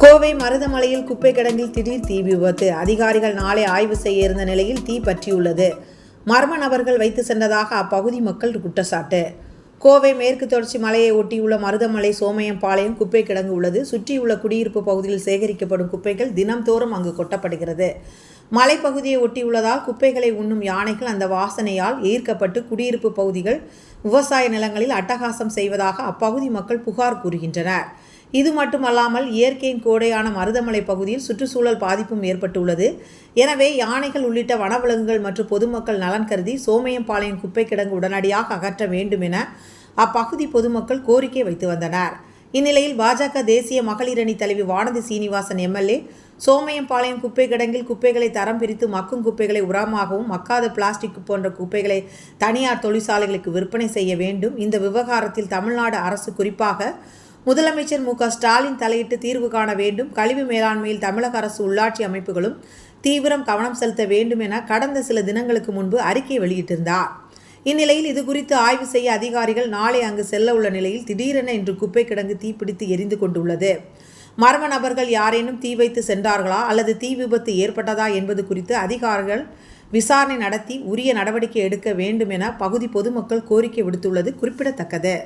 கோவை மருதமலையில் குப்பை கிடங்கில் திடீர் தீ விபத்து. அதிகாரிகள் நாளை ஆய்வு செய்ய இருந்த நிலையில் தீ பற்றியுள்ளது. மர்ம நபர்கள் வைத்து சென்றதாக அப்பகுதி மக்கள் குற்றச்சாட்டு. கோவை மேற்கு தொடர்ச்சி மலையை ஒட்டியுள்ள மருதமலை சோமயம்பாளையம் குப்பை கிடங்கு உள்ளது. சுற்றியுள்ள குடியிருப்பு பகுதியில் சேகரிக்கப்படும் குப்பைகள் தினம்தோறும் அங்கு கொட்டப்படுகிறது. மலைப்பகுதியை ஒட்டியுள்ளதால் குப்பைகளை உண்ணும் யானைகள் அந்த வாசனையால் ஈர்க்கப்பட்டு குடியிருப்பு பகுதிகள் விவசாய நிலங்களில் அட்டகாசம் செய்வதாக அப்பகுதி மக்கள் புகார் கூறுகின்றனர். இது மட்டுமல்லாமல் இயற்கையின் கோடையான மருதமலை பகுதியில் சுற்றுச்சூழல் பாதிப்பும் ஏற்பட்டுள்ளது. எனவே யானைகள் உள்ளிட்ட வனவிலங்குகள் மற்றும் பொதுமக்கள் நலன் கருதி சோமயம்பாளையம் குப்பை கிடங்கு உடனடியாக அகற்ற வேண்டும் என அப்பகுதி பொதுமக்கள் கோரிக்கை வைத்து வந்தனர். இந்நிலையில் பாஜக தேசிய மகளிர் அணி தலைவி வானதி சீனிவாசன் எம்எல்ஏ சோமயம்பாளையம் குப்பை கிடங்கில் குப்பைகளை தரம் பிரித்து மக்கும் குப்பைகளை உரமாகவும் மக்காத பிளாஸ்டிக் போன்ற குப்பைகளை தனியார் தொழிற்சாலைகளுக்கு விற்பனை செய்ய வேண்டும். இந்த விவகாரத்தில் தமிழ்நாடு அரசு குறிப்பாக முதலமைச்சர் மு க ஸ்டாலின் தலையிட்டு தீர்வு காண வேண்டும். கழிவு மேலாண்மையில் தமிழக அரசு உள்ளாட்சி அமைப்புகளும் தீவிரம் கவனம் செலுத்த வேண்டும் என கடந்த சில தினங்களுக்கு முன்பு அறிக்கை வெளியிட்டிருந்தார். இந்நிலையில் இது குறித்து ஆய்வு செய்ய அதிகாரிகள் நாளை அங்கு செல்ல உள்ள நிலையில் திடீரென இன்று குப்பை கிடங்கு தீப்பிடித்து எரிந்து கொண்டுள்ளது. மர்ம நபர்கள் யாரேனும் தீ வைத்து சென்றார்களா அல்லது தீ விபத்து ஏற்பட்டதா என்பது குறித்து அதிகாரிகள் விசாரணை நடத்தி உரிய நடவடிக்கை எடுக்க வேண்டும் என பகுதி பொதுமக்கள் கோரிக்கை விடுத்துள்ளது குறிப்பிடத்தக்கது.